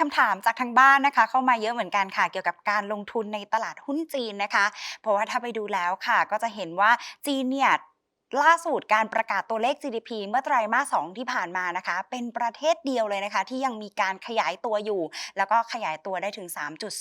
คำถามจากทางบ้านนะคะ เข้ามาเยอะเหมือนกันค่ะ เกี่ยวกับการลงทุนในตลาดหุ้นจีนนะคะ เพราะว่าถ้าไปดูแล้วค่ะ ก็จะเห็นว่าจีนเนี่ย ล่าสุดการประกาศตัวเลข GDP เมื่อไตรมาส 2 ที่ผ่านมานะคะ เป็นประเทศเดียวเลยนะคะ ที่ยังมีการขยายตัวอยู่ แล้วก็ขยายตัวได้ถึง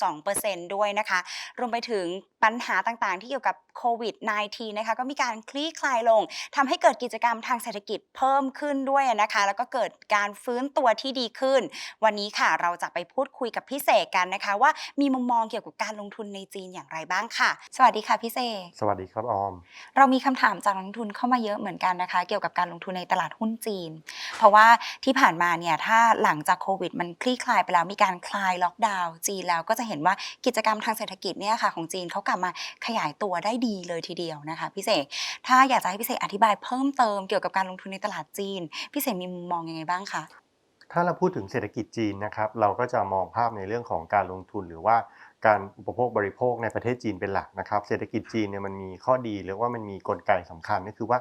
3.2%ด้วยนะคะ รวมไปถึงปัญหาต่างๆ ที่เกี่ยวกับโควิด -19 นะคะ ก็มีการคลี่คลายลงทำให้เกิดกิจกรรมทางเศรษฐกิจเพิ่มขึ้นด้วยนะคะ แล้วก็เกิดการฟื้นตัวที่ดีขึ้น วันนี้ค่ะเราจะไปพูดคุยกับพี่เสกกันนะคะ ว่ามีมุมมองเกี่ยวกับการลงทุนในจีนอย่างไรบ้างค่ะ สวัสดีค่ะพี่เสกสวัสดีครับออม เรามีคำถามจากนักลงทุนเข้ามาเยอะเหมือนกันนะคะ เกี่ยวกับการลงทุนในตลาดหุ้นจีน เพราะว่าที่ผ่านมาเนี่ยถ้าหลังจากโควิด มันคลี่คลายไปแล้วมีการคลายล็อกดาวน์จีนแล้วก็จะเห็นว่ากิจกรรมทางเศรษฐกิจเนี่ยค่ะของจีนเขากลับมาขยายตัวได้ดีเลยทีเดียวนะคะพี่เสกถ้าอยากจะให้พี่เสกอธิบายเพิ่มเติมเกี่ยวกับการลงทุนในตลาดจีนพี่เสกมีมุมมองยังไงบ้างคะถ้าเราพูดถึงเศรษฐกิจจีนนะครับเราก็จะมองภาพในเรื่องของการลงทุนหรือว่า การอุปโภคบริโภคในประเทศจีนเป็นหลักนะครับ เศรษฐกิจจีนเนี่ยมันมีข้อดีหรือว่ามันมีกลไกสำคัญก็คือว่า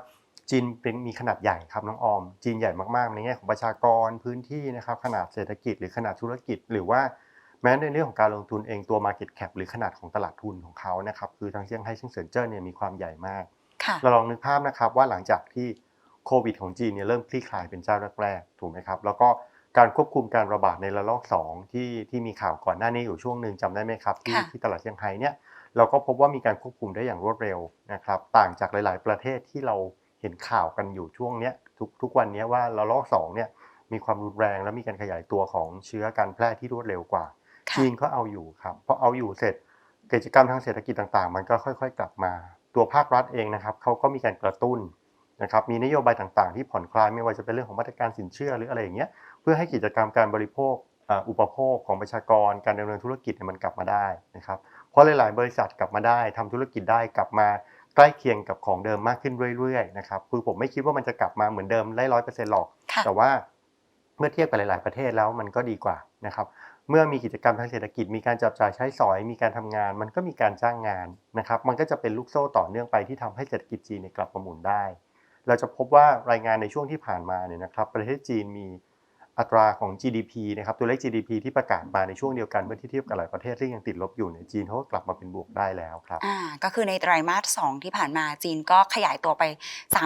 จีนเป็นมีขนาดใหญ่ครับน้องออม จีนใหญ่มากๆในแง่ของประชากรพื้นที่นะครับขนาดเศรษฐกิจหรือขนาดธุรกิจ หรือว่าแม้ในเรื่องของการลงทุนเองตัว Market Cap หรือขนาดของตลาดทุนของเขานะครับคือทางเซี่ยงไฮ้เซี่ยงเซินเจิ้นเนี่ยมีความใหญ่มากค่ะเราลองนึกภาพนะครับว่าหลังจากที่โควิดของจีนเนี่ยเริ่มคลี่คลายเป็นเจ้าแรกๆถูกไหมครับแล้วก็ การควบคุมการระบาดในระลอก 2 ที่ที่มีข่าวก่อนหน้านี้อยู่ช่วงหนึ่งจำได้ไหมครับ ที่ค่ะที่ตลาดเซี่ยงไฮ้เนี่ยเราก็พบว่ามีการควบคุมได้อย่างรวดเร็วนะครับต่างจากหลาย ๆ ประเทศที่เราเห็นข่าวกันอยู่ช่วงเนี้ยทุกทุกวันเนี้ยว่าระลอก2เนี่ยมีความรุนแรงและมีการขยายตัวของเชื้อการแพร่ที่รวดเร็วกว่าค่ะจีนก็เอาอยู่ครับพอเอาอยู่เสร็จกิจกรรมทางเศรษฐกิจต่างๆ มันก็ค่อย ๆ กลับมา ตัวภาครัฐเองนะครับเขาก็มีการกระตุ้นนะครับมีนโยบายต่างๆ ที่ผ่อนคลายไม่ว่าจะเป็นเรื่องของมาตรการสินเชื่อหรืออะไรอย่างเงี้ยเพื่อให้กิจกรรมการบริโภคเอ่ออุปโภคของประชากรการดำเนินธุรกิจเนี่ยมันกลับมาได้นะครับเพราะหลาย ๆ บริษัทกลับมาได้ทำธุรกิจได้กลับมาใกล้เคียงกับของเดิมมากขึ้นเรื่อย ๆ นะครับคือผมไม่คิดว่ามันจะกลับมาเหมือนเดิมได้ร้อยเปอร์เซ็นต์หรอกค่ะแต่ว่าเมื่อเทียบกับหลาย ๆ ประเทศแล้วมันก็ดีกว่านะครับเมื่อมีกิจกรรมทางเศรษฐกิจมีการจับจ่ายใช้สอย มีการทำงาน มันก็มีการจ้างงานนะครับ มันก็จะเป็นลูกโซ่ต่อเนื่องไปที่ทำให้เศรษฐกิจจีนเนี่ยกลับมาหมุนได้ เราจะพบว่ารายงานในช่วงที่ผ่านมาเนี่ยนะครับ ประเทศจีนมี อัตราของ GDP นะครับตัวเลข GDP ที่ประกาศมาในช่วงเดียวกันเมื่อที่เทียบกับหลายประเทศที่ยังติดลบอยู่เนี่ยจีนเขาก็กลับมาเป็นบวกได้แล้วครับอ่าก็คือในไตรมาส 2 ที่ผ่านมาจีนก็ขยายตัวไป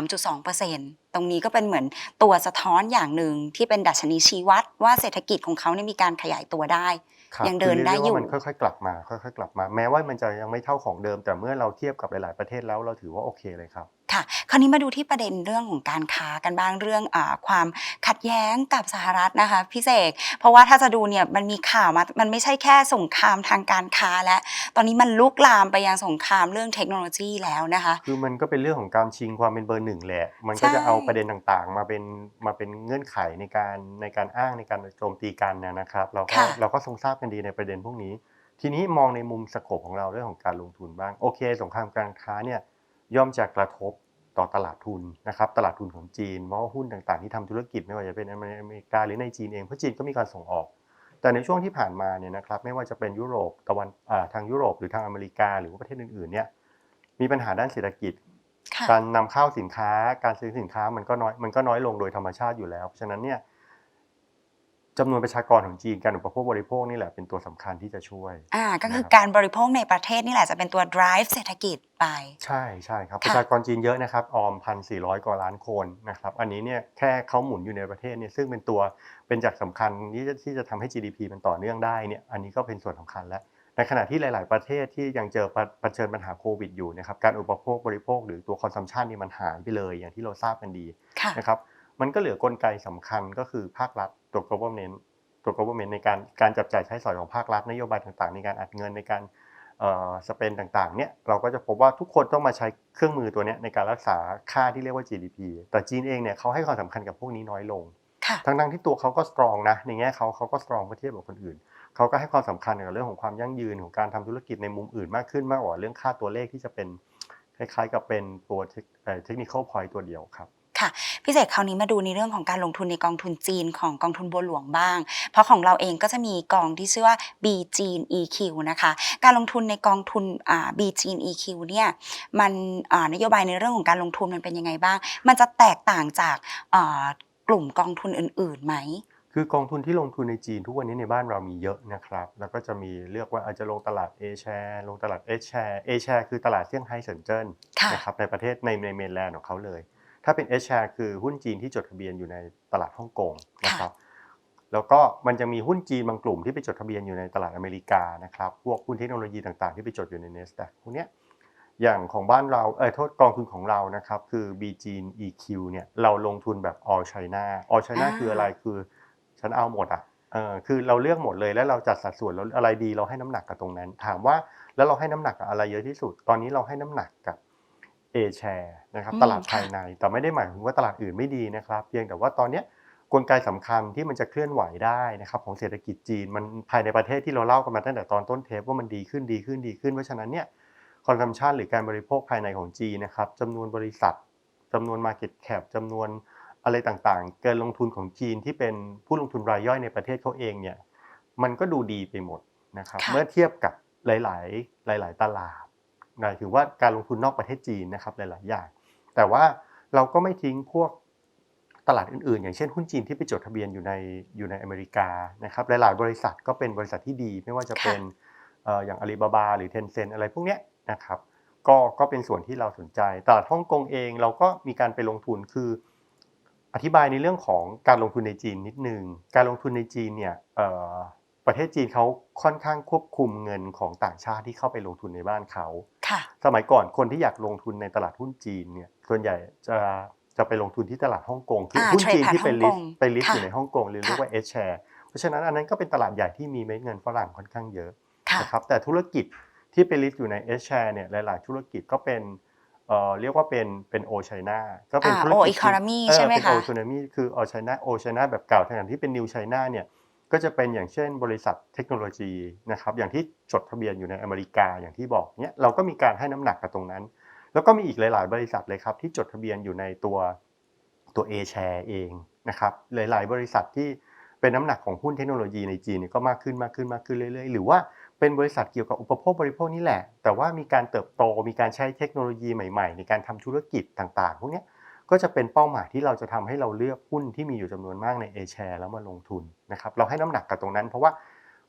3.2%ตรงนี้ก็เป็นเหมือนตัวสะท้อนอย่างหนึ่งที่เป็นดัชนีชี้วัด ว่าเศรษฐกิจของเขาเนี่ยมีการขยายตัวได้ครับยังเดินได้คือยู่เรีกว่ามันค่อยๆกลับมาค่อยๆกลับมา แม้ว่ามันจะยังไม่เท่าของเดิม แต่เมื่อเราเทียบกับหลาย ๆประเทศแล้วเราถือว่าโอเคเลยครับ ค่ะ คราวนี้มาดูที่ประเด็นเรื่องของการค้ากันบ้างเรื่องอาความขัดแย้งกับสหรัฐนะคะพี่เสกเพราะว่าถ้าจะดูเนี่ยมันมีข่าวมา มันไม่ใช่แค่สงครามทางการค้าแล้วตอนนี้มันลุกลามไปยังสงครามเรื่องเทคโนโลยีแล้วนะคะ คือมันก็เป็นเรื่องของการชิงความเป็นเบอร์หนึ่งแหละ มันก็ใช่จะเอาประเด็นต่างๆ มาเป็นมาเป็นเงื่อนไขในการในการอ้างในการโจมตีกันเนยนะครับ เราก็ค่ะเราก็ทรงทราบกันดีในประเด็นพวกนี้ ทีนี้มองในมุมสโคปของเราเรื่องของการลงทุนบ้าง โอเค สงครามการค้าเนี่ย ย่อมจะกระทบต่อตลาดทุนนะครับตลาดทุนของจีนเพราะว่าหุ้นต่างๆที่ทำธุรกิจไม่ว่าจะเป็นอเมริกาหรือในจีนเองเพราะจีนก็มีการส่งออก แต่ในช่วงที่ผ่านมาเนี่ยนะครับไม่ว่าจะเป็นยุโรปตะวันอ่าทางยุโรปหรือทางอเมริกา หรือว่าประเทศอื่นๆเนี่ยมีปัญหาด้านเศรษฐกิจค่ะการนำเข้าสินค้า การซื้อสินค้ามันก็น้อยมันก็น้อยลงโดยธรรมชาติอยู่แล้วเพราะฉะนั้นเนี่ย จำนวนประชากรของจีนการอุปโภคบริโภคนี่แหละเป็นตัวสำคัญที่จะช่วย อ่าก็คือนะครับการบริโภคในประเทศนี่แหละจะเป็นตัว drive เศรษฐกิจไป ใช่ใช่ครับค่ะประชากรจีนเยอะนะครับ ออมพันสี่ร้อยกว่าล้านคนนะครับอันนี้เนี่ยแค่เขาหมุนอยู่ในประเทศเนี่ยซึ่งเป็นตัวเป็นจากสำคัญที่จะที่จะทำให้ GDP มันต่อเนื่องได้เนี่ยอันนี้ก็เป็นส่วนสำคัญแล้วในขณะที่หลาย ๆ ประเทศที่ยังเจอปะเผชิญปัญหาโควิดอยู่นะครับการอุปโภคบริโภคหรือตัวคอนซัมชันนี่มันหายไปเลยอย่างที่เราทราบกันดีค่ะนะครับมันก็เหลือกลไกสำคัญก็คือภาครัฐ ตัว government ตัว government ในการการจับจ่ายใช้สอยของภาครัฐนโยบายต่างๆ ในการอัดเงินในการเอ่อสเปนต่างๆเนี่ยเราก็จะพบว่าทุกคนต้องมาใช้เครื่องมือตัวเนี้ยในการรักษาค่าที่เรียกว่า GDP แต่จีนเองเนี่ยเขาให้ความสำคัญกับพวกนี้น้อยลงค่ะทั้งๆที่ตัวเขาก็สตรองนะในแง่เขาเขาก็สตรองเมื่อเทียบกับคนอื่นเขาก็ให้ความสำคัญกับเรื่องของความยั่งยืนของการทำธุรกิจในมุมอื่นมากขึ้นมากกว่าเรื่องค่าตัวเลขที่จะเป็นคล้ายๆ กับเป็นตัวเทคเทคนิคอลพอยต์ตัวเดียวครับ ค่ะพี่เศษคราวนี้มาดูในเรื่องของการลงทุนในกองทุนจีนของกองทุนบัวหลวงบ้าง เพราะของเราเองก็จะมีกองที่ชื่อว่า B จีน EQ นะคะ การลงทุนในกองทุนอ่า B จีน EQ เนี่ยมันอ่านโยบายในเรื่องของการลงทุนมันเป็นยังไงบ้าง มันจะแตกต่างจากอ่ากลุ่มกองทุนอื่นๆไหมคือกองทุนที่ลงทุนในจีนทุกวันนี้ในบ้านเรามีเยอะนะครับ แล้วก็จะมีเลือกว่าอาจจะลงตลาด A share ลงตลาด S share A share คือตลาดเซี่ยงไฮ้เซินเจิ้นค่ะนะครับในประเทศในในเมนแลนด์ของเขาเลย ถ้าเป็น S share คือหุ้นจีนที่จดทะเบียนอยู่ในตลาดฮ่องกงนะครับแล้วก็มันจะมีหุ้นจีนบางกลุ่มที่ไปจดทะเบียนอยู่ในตลาดอเมริกานะครับพวกหุ้นเทคโนโลยีต่างๆ ที่ไปจดอยู่ใน NASDAQ พวกเนี้ยอย่างของบ้านเราเออโทษกองทุนของเรานะครับคือ b g n EQ เนี่ยเราลงทุนแบบ all China all China อ่าคืออะไรคือฉันเอาหมดอะเออคือเราเลือกหมดเลยแล้วเราจัดสัดส่วนแล้วอะไรดีเราให้น้ำหนักกับตรงนั้น ถามว่าแล้วเราให้น้ำหนักกับอะไรเยอะที่สุด ตอนนี้เราให้น้ำหนักกับ A share นะครับอืมตลาดค่ะภายในแต่ไม่ได้หมายถึงว่าตลาดอื่นไม่ดีนะครับเพียงแต่ว่าตอนเนี้ยกลไกสำคัญที่มันจะเคลื่อนไหวได้นะครับของเศรษฐกิจจีนมันภายในประเทศที่เราเล่ากันมาตั้งแต่ตอนต้นเทปว่ามันดีขึ้นดีขึ้นดีขึ้น เพราะฉะนั้นเนี่ยคอนซัมชันหรือการบริโภคภายในของจีนนะครับจำนวนบริษัทจำนวน Market Cap จำนวนอะไรต่างๆ เกินลงทุนของจีนที่เป็นผู้ลงทุนรายย่อยในประเทศเขาเองเนี่ยมันก็ดูดีไปหมดนะครับค่ะเมื่อเทียบกับหลาย ๆ หลาย ๆ ตลาด หมายถึงว่าการลงทุนนอกประเทศจีนนะครับหลาย ๆ อย่าง แต่ว่าเราก็ไม่ทิ้งพวกตลาดอื่น ๆ อย่างเช่นหุ้นจีนที่ไปจดทะเบียนอยู่ในอยู่ในอเมริกานะครับหลาย ๆ บริษัทก็เป็นบริษัทที่ดี ไม่ว่าจะเป็นเอ่ออย่างอาลีบาบาหรือเทนเซ n อะไรพวกเนี้ยนะครับก็ก็เป็นส่วนที่เราสนใจตลาดฮ่องกงเองเราก็มีการไปลงทุนคือ อธิบายในเรื่องของการลงทุนในจีนนิดนึงการลงทุนในจีนเนี่ยเอ่อ ประเทศจีนเขาค่อนข้างควบคุมเงินของต่างชาติที่เข้าไปลงทุนในบ้านเขาค่ะสมัยก่อนคนที่อยากลงทุนในตลาดหุ้นจีนเนี่ยส่วนใหญ่จะจะไปลงทุนที่ตลาดฮ่องกงคืออ่าหุ้นจีนเทรดผ่านที่เป็นฮ่ลิองสกงต์ไปลิสต์ค่ะอยู่ในฮ่องกงหรือเรียกว่า S share เพราะฉะนั้นอันนั้นก็เป็นตลาดใหญ่ที่มีเม็ดเงินฝรั่งค่อนข้างเยอะค่ะนะครับแต่ธุรกิจที่ไปลิสต์อยู่ใน S share เนี่ยหลาย ๆ ธุรกิจก็เป็นเอ่อเรียกว่าเป็นเป็นโอไชน่าก็เป็นอ่าธุรกิจ O ที่ economy เออใช่ไหมเป็นคะโอไชน่าคือโอไชน่าโอไชน่าแบบเก่าขณะที่เป็นนิวไชน่าเนี่ย ก็จะเป็นอย่างเช่นบริษัทเทคโนโลยีนะครับอย่างที่จดทะเบียนอยู่ในอเมริกาอย่างที่บอกเนี่ยเราก็มีการให้น้ำหนักกับตรงนั้น แล้วก็มีอีกหลาย ๆ บริษัทเลยครับที่จดทะเบียนอยู่ในตัวตัว A share เองนะครับหลาย ๆ บริษัทที่เป็นน้ำหนักของหุ้นเทคโนโลยีในจีนเนี่ยก็มากขึ้นมากขึ้นมากขึ้นเรื่อยๆ หรือว่าเป็นบริษัทเกี่ยวกับอุปโภคบริโภคนี่แหละ แต่ว่ามีการเติบโตมีการใช้เทคโนโลยีใหม่ๆ ในการทำธุรกิจต่างๆ พวกนี้ ก็จะเป็นเป้าหมายที่เราจะทำให้เราเลือกหุ้นที่มีอยู่จำนวนมากใน A share แล้วมาลงทุนนะครับเราให้น้ำหนักกับตรงนั้น เพราะว่า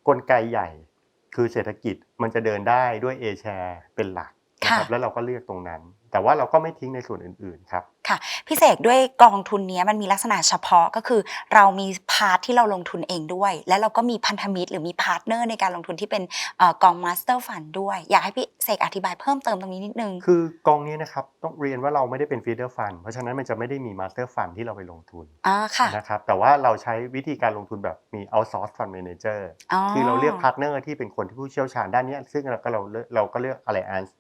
กลไกใหญ่คือเศรษฐกิจมันจะเดินได้ด้วย A share เป็นหลักนะครับค่ะแล้วเราก็เลือกตรงนั้น แต่ว่าเราก็ไม่ทิ้งในส่วนอื่นๆครับค่ะพี่เสกด้วยกองทุนเนี้ยมันมีลักษณะเฉพาะก็คือ เรามีพาร์ทที่เราลงทุนเองด้วย และเราก็มีพันธมิตรหรือมีพาร์ทเนอร์ในการลงทุนที่เป็นเอ่อกองมาสเตอร์ฟันด้วย อยากให้พี่เสกอธิบายเพิ่มเติมตรงนี้นิดนึง คือกองนี้นะครับต้องเรียนว่าเราไม่ได้เป็นฟีเดอร์ฟันเพราะฉะนั้นมันจะไม่ได้มีมาสเตอร์ฟันที่เราไปลงทุนอ่าค่ะนะครับแต่ว่าเราใช้วิธีการลงทุนแบบมี outsource fund manager คือเราเลือกพาร์ทเนอร์ที่เป็นคนที่ผู้เชี่ยวชาญด้านเนี้ยซึ่งเราก็เราเลือกเราก็เลือก alliance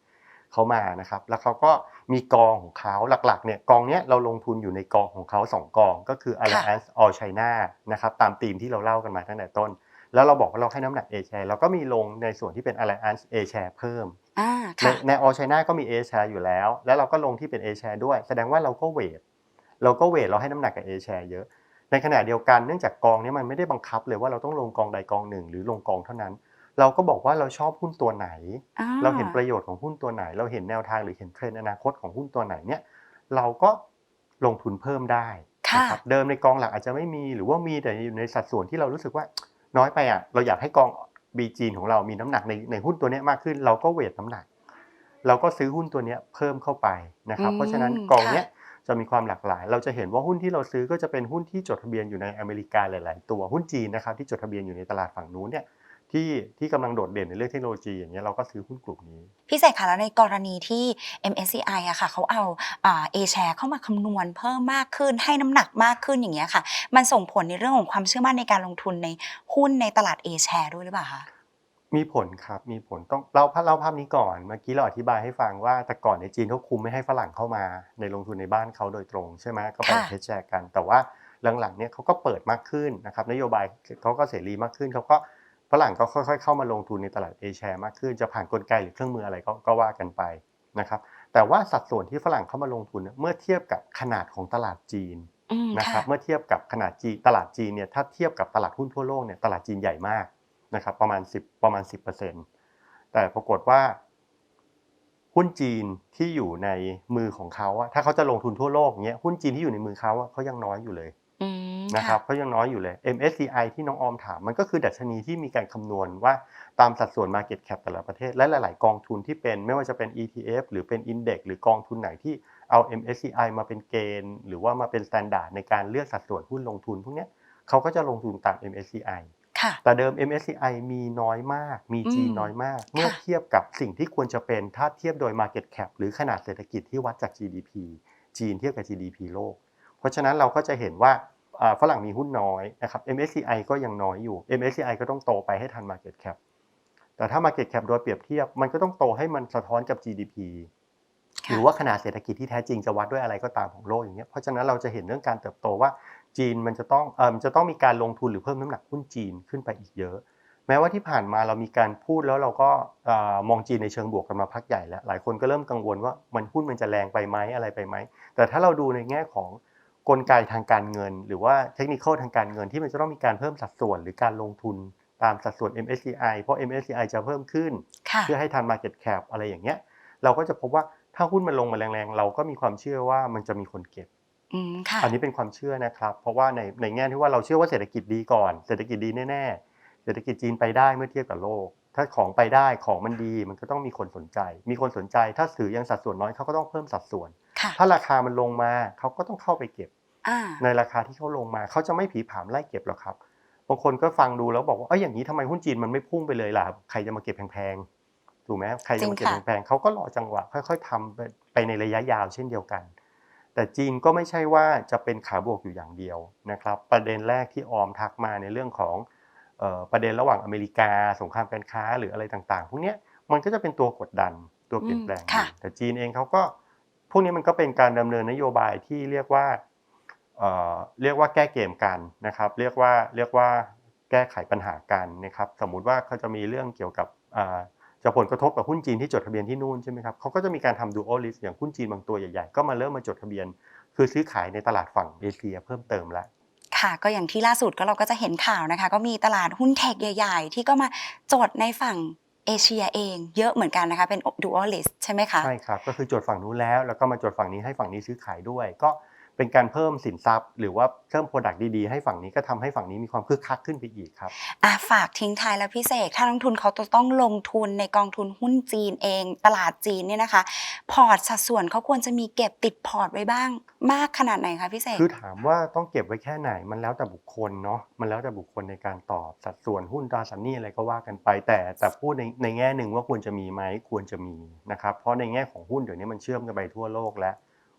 เขามานะครับ แล้วเขาก็มีกองของเขาหลักๆเนี่ยกองเนี้ยเราลงทุนอยู่ในกองของเขาสองกองก็คือ alliance all China นะครับตามธีมที่เราเล่ากันมาตั้งแต่ต้น แล้วเราบอกว่าเราให้น้ำหนัก A share เราก็มีลงในส่วนที่เป็น alliance A share เพิ่มอ่าในค่ะใน all China ก็มี A share อยู่แล้ว แล้วเราก็ลงที่เป็น A share ด้วย แสดงว่าเราก็เวทเราก็เวทเราให้น้ำหนักกับ A share เยอะในขณะเดียวกันเนื่องจากกองเนี้มันไม่ได้บังคับเลยว่าเราต้องลงกองใดกองหนึ่ง หรือลงกองเท่านั้น เราก็บอกว่าเราชอบหุ้นตัวไหนอ่าเราเห็นประโยชน์ของหุ้นตัวไหน เราเห็นแนวทางหรือเห็นเทรนด์อนาคตของหุ้นตัวไหนเนี่ยเราก็ลงทุนเพิ่มได้ค่ะนะครับเดิมในกองหลักอาจจะไม่มีหรือว่ามีแต่อยู่ในสัดส่วนที่เรารู้สึกว่าน้อยไปอะเราอยากให้กองบีจีนของเรามีน้ำหนักในในหุ้นตัวเนี้ยมากขึ้น เราก็เวทน้ำหนัก เราก็ซื้อหุ้นตัวเนี้ยเพิ่มเข้าไปนะครับอืมเพราะฉะนั้นกองเนี้ยค่ะจะมีความหลากหลาย เราจะเห็นว่าหุ้นที่เราซื้อก็จะเป็นหุ้นที่จดทะเบียนอยู่ในอเมริกาหลาย ๆ ตัวหุ้นจีนนะครับที่จดทะเบียนอยู่ในตลาดฝั่งนู้นเนี่ย ที่ที่กำลังโดดเด่นในเรื่องเทคโนโลยีอย่างเงี้ยเราก็ซื้อหุ้นกลุ่มนี้ พี่เสกค่ะแล้วในกรณีที่ MSCI อะค่ะเขาเอาอ่า A share เข้ามาคำนวณเพิ่มมากขึ้นให้น้ำหนักมากขึ้นอย่างเงี้ยค่ะ มันส่งผลในเรื่องของความเชื่อมั่นในการลงทุนในหุ้นในตลาด A share ด้วยหรือเปล่าคะมีผลครับมีผลต้องเล่าภาพเล่าภาพนี้ก่อนเมื่อกี้เราอธิบายให้ฟังว่าแต่ก่อนในจีนเขาคุมไม่ให้ฝรั่งเข้ามาในลงทุนในบ้านเขาโดยตรงใช่ไหมก็ไปค่ะเทสแชร์กัน แต่ว่าหลังๆเนี่ยเขาก็เปิดมากขึ้นนะครับนโยบายเขาก็เสรีมากขึ้นเขาก็ ฝรั่งก็ค่อยๆเข้ามาลงทุนในตลาดเอแชร์มากขึ้นจะผ่านกลไกหรือเครื่องมืออะไรก็ก็ว่ากันไปนะครับ แต่ว่าสัดส่วนที่ฝรั่งเข้ามาลงทุนเนี่ยเมื่อเทียบกับขนาดของตลาดจีนอืมนะครับค่ะเมื่อเทียบกับขนาดจีนตลาดจีนเนี่ยถ้าเทียบกับตลาดหุ้นทั่วโลกเนี่ยตลาดจีนใหญ่มากนะครับ ประมาณ 10 ประมาณ 10%แต่ปรากฏว่าหุ้นจีนที่อยู่ในมือของเขาอะถ้าเขาจะลงทุนทั่วโลกอย่างเงี้ยหุ้นจีนที่อยู่ในมือเขาอะเขายังน้อยอยู่เลยอืม นะครับก็ยังน้อยอยู่เลย MSCI ที่น้องออมถามมันก็คือดัชนีที่มีการคำนวณว่าตามสัดส่วน Market Cap แต่ละประเทศและหลาย ๆ กองทุนที่เป็นไม่ว่าจะเป็น ETF หรือเป็น Index หรือกองทุนไหนที่เอา MSCI มาเป็นเกณฑ์ หรือว่ามาเป็น s t ต n d า r d ในการเลือกสัดส่วนหุ้นลงทุนพวกเนี้ยเขาก็จะลงทุนตาม MSCI ค่ะแต่เดิม MSCI มีน้อยมาก มี G อืมน้อยมาก เมื่อเทียบกับสิ่งที่ควรจะเป็นถ้าเทียบโดย Market Cap หรือขนาดเศรษฐกิจที่วัดจาก GDP จีนเทียบกับ GDP โลก เพราะฉะนั้นเราก็จะเห็นว่าอ่า ฝรั่งมีหุ้นน้อยนะครับ MSCI ก็ยังน้อยอยู่ MSCI ก็ต้องโตไปให้ทัน Market Cap แต่ถ้า Market Cap โดยเปรียบเทียบ มันก็ต้องโตให้มันสะท้อนกับ GDP ค่ะหรือว่าขนาดเศรษฐกิจที่แท้จริงจะวัดด้วยอะไรก็ตามของโลกอย่างเงี้ยเพราะฉะนั้นเราจะเห็นเรื่องการเติบโตว่าจีนมันจะต้องเอ่อมันจะต้องมีการลงทุนหรือเพิ่มน้ำหนักหุ้นจีนขึ้นไปอีกเยอะ แม้ว่าที่ผ่านมาเรามีการพูดแล้วเราก็เอ่อมองจีนในเชิงบวกกันมาพักใหญ่แล้ว หลายคนก็เริ่มกังวลว่ามันหุ้นมันจะแรงไปไหมอะไรไปไหมแต่ถ้าเราดูในแง่ของ กลไกทางการเงิน หรือว่าเทคนิคทางการเงินที่มันจะต้องมีการเพิ่มสัดส่วน หรือการลงทุนตามสัดส่วน MSCI เพราะ MSCI จะเพิ่มขึ้นค่ะเพื่อให้ทัน Market Cap อะไรอย่างเงี้ย เราก็จะพบว่าถ้าหุ้นมันลงมาแรงๆ เราก็มีความเชื่อว่ามันจะมีคนเก็บอืมค่ะอันนี้เป็นความเชื่อนะครับ เพราะว่าในในแง่ที่ว่าเราเชื่อว่าเศรษฐกิจดีก่อน เศรษฐกิจดีแน่ๆ เศรษฐกิจจีนไปได้เมื่อเทียบกับโลก ถ้าของไปได้ของมันดีมันก็ต้องมีคนสนใจ มีคนสนใจ ถ้าถือยังสัดส่วนน้อยเขาก็ต้องเพิ่มสัดส่วนค่ะ ถ้าราคามันลงมาเขาก็ต้องเข้าไปเก็บอ่าในราคาที่เขาลงมาเขาจะไม่ผีผามไล่เก็บหรอกครับบางคนก็ฟังดูแล้วบอกว่าเอ้ยอย่างนี้ทำไมหุ้นจีนมันไม่พุ่งไปเลยล่ะใครจะมาเก็บแพงๆถูกไหมใครจะมาเก็บจริงค่ะแพงๆเขาก็รอจังหวะค่อย ๆทำไปไปในระยะยาวเช่นเดียวกัน แต่จีนก็ไม่ใช่ว่าจะเป็นขาบวกอยู่อย่างเดียวนะครับ ประเด็นแรกที่ออมทักมาในเรื่องของเอ่อประเด็นระหว่างอเมริกา สงครามการค้าหรืออะไรต่างๆ พวกเนี้ยมันก็จะเป็นตัวกดดันตัวเปลี่ยนแปลงอืมค่ะอยู่แต่จีนเองเขาก็ พวกนี้มันก็เป็นการดำเนินนโยบายที่เรียกว่าเรียกว่าแก้เกมกันนะครับ เรียกว่าเรียกว่าแก้ไขปัญหากันนะครับ สมมุติว่าเขาจะมีเรื่องเกี่ยวกับจะผลกระทบกับหุ้นจีนที่จดทะเบียนที่นู่นใช่ไหมครับเขาก็จะมีการทำ dual list อย่างหุ้นจีนบางตัวใหญ่ๆ ก็มาเริ่มมาจดทะเบียน คือซื้อขายในตลาดฝั่งเอเชียเพิ่มเติมแล้วค่ะก็อย่างที่ล่าสุดก็เราก็จะเห็นข่าวนะคะ ก็มีตลาดหุ้นเทคใหญ่ ๆ ที่ก็มาจดในฝั่ง เอเชียเองเยอะเหมือนกันนะคะเป็น dual list ใช่ไหมคะ ใช่ครับ ก็คือจดฝั่งนู้นแล้ว แล้วก็มาจดฝั่งนี้ให้ฝั่งนี้ซื้อขายด้วย ก็ เป็นการเพิ่มสินทรัพย์ หรือว่าเพิ่มโปรดักต์ดีๆให้ฝั่งนี้ก็ทำให้ฝั่งนี้มีความคึกคักขึ้นไปอีกครับอะฝากทิ้งท้ายแล้วพี่เสกถ้านักลงทุนเขาจะต้องลงทุนในกองทุนหุ้นจีนเอง ตลาดจีนเนี่ยนะคะ พอร์ตสัดส่วนเขาควรจะมีเก็บติดพอร์ตไว้บ้าง มากขนาดไหนคะพี่เสกคือถามว่าต้องเก็บไว้แค่ไหนมันแล้วแต่บุคคลเนาะมันแล้วแต่บุคคลในการตอบสัดส่วนหุ้นตราสารหนี้อะไรก็ว่ากันไป แต่แต่พูดในในแง่หนึ่งว่าควรจะมีไหมควรจะมีนะครับเพราะในแง่ของหุ้นเดี๋ยวนี้มันเชื่อมกันไปทั่วโลกแล้ว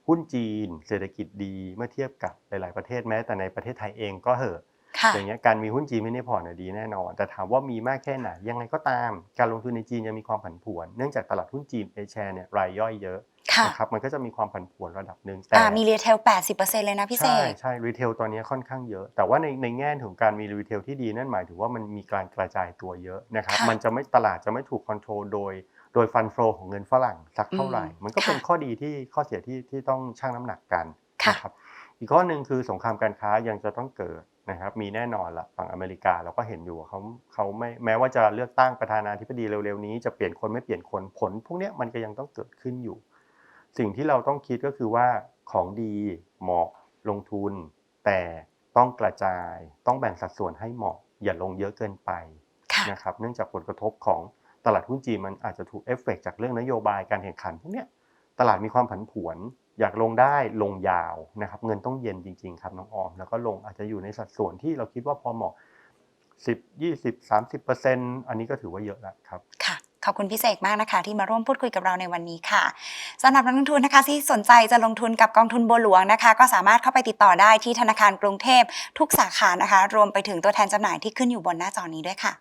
หุ้นจีน เศรษฐกิจดีเมื่อเทียบกับหลาย ๆ ประเทศแม้แต่ในประเทศไทยเองก็เหอะค่ะอย่างเงี้ยการมีหุ้นจีนไม่ได้พอร์ตน่ะดีแน่นอน แต่ถามว่ามีมากแค่ไหนยังไงก็ตาม การลงทุนในจีนยังมีความผันผวน เนื่องจากตลาดหุ้นจีนเอแชร์เนี่ยรายย่อยเยอะค่ะนะครับมันก็จะมีความผันผวนระดับหนึ่งแต่อ่ามีรีเทล 80%เลยนะพี่เสใช่กใช่รีเทลตอนนี้ค่อนข้างเยอะ แต่ว่าในในแง่ของการมีรีเทลที่ดีนั่นหมายถึงว่ามันมีการกระจายตัวเยอะนะครับค่ะมันจะไม่ตลาดจะไม่ถูกคอนโทรลโดย โดยฟันโฟของเงินฝรั่งสักเท่าไหร่อืมมันก็เป็นค่ะข้อดีที่ข้อเสียที่ที่ต้องชั่งน้ำหนักกันค่ะนะครับอีกข้อหนึ่งคือสงครามการค้ายังจะต้องเกิดนะครับมีแน่นอนละฝั่งอเมริกาเราก็เห็นอยู่ว่าเขาเขาไม่แม้ว่าจะเลือกตั้งประธานาธิบดีเร็วๆนี้จะเปลี่ยนคนไม่เปลี่ยนคนผล พวกเนี้ยมันก็ยังต้องเกิดขึ้นอยู่ สิ่งที่เราต้องคิดก็คือว่าของดีเหมาะลงทุน แต่ต้องกระจายต้องแบ่งสัดส่วนให้เหมาะ อย่าลงเยอะเกินไปค่ะนะครับเนื่องจากผลกระทบของ ตลาดหุ้นจีนมันอาจจะถูกเอฟเฟกต์จากเรื่องนโยบายการแข่งขันพวกเนี้ยตลาดมีความผันผวน อยากลงได้ลงยาวนะครับ เงินต้องเย็นจริง ๆ ครับน้องออม แล้วก็ลงอาจจะอยู่ในสัดส่วนที่เราคิดว่าพอเหมาะ10 20 30เปอร์เซ็นต์อันนี้ก็ถือว่าเยอะแล้วครับ ค่ะ ขอบคุณพี่เสกมากนะคะ ที่มาร่วมพูดคุยกับเราในวันนี้ค่ะสำหรับนักลงทุนนะคะ ที่สนใจจะลงทุนกับกองทุนบัวหลวงนะคะ ก็สามารถเข้าไปติดต่อได้ที่ธนาคารกรุงเทพทุกสาขานะคะ รวมไปถึงตัวแทนจำหน่ายที่ขึ้นอยู่บนหน้าจอนี้ด้วยค่ะ